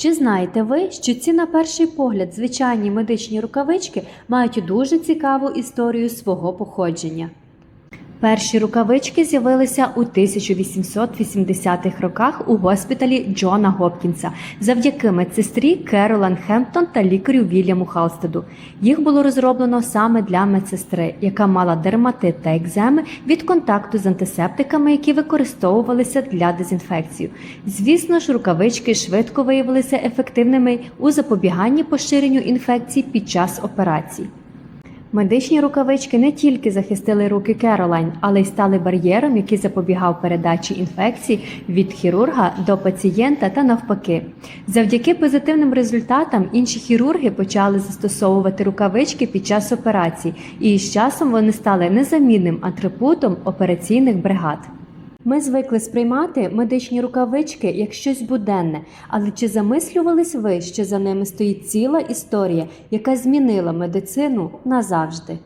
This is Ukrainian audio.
Чи знаєте ви, що ці на перший погляд звичайні медичні рукавички мають дуже цікаву історію свого походження? Перші рукавички з'явилися у 1880-х роках у госпіталі Джона Гопкінса завдяки медсестрі Керолан Хемптон та лікарю Вільяму Халстеду. Їх було розроблено саме для медсестри, яка мала дерматит та екземи від контакту з антисептиками, які використовувалися для дезінфекції. Звісно ж, рукавички швидко виявилися ефективними у запобіганні поширенню інфекцій під час операцій. Медичні рукавички не тільки захистили руки Керолайн, але й стали бар'єром, який запобігав передачі інфекцій від хірурга до пацієнта та навпаки. Завдяки позитивним результатам інші хірурги почали застосовувати рукавички під час операцій, і з часом вони стали незамінним атрибутом операційних бригад. Ми звикли сприймати медичні рукавички як щось буденне, але чи замислювались ви, що за ними стоїть ціла історія, яка змінила медицину назавжди?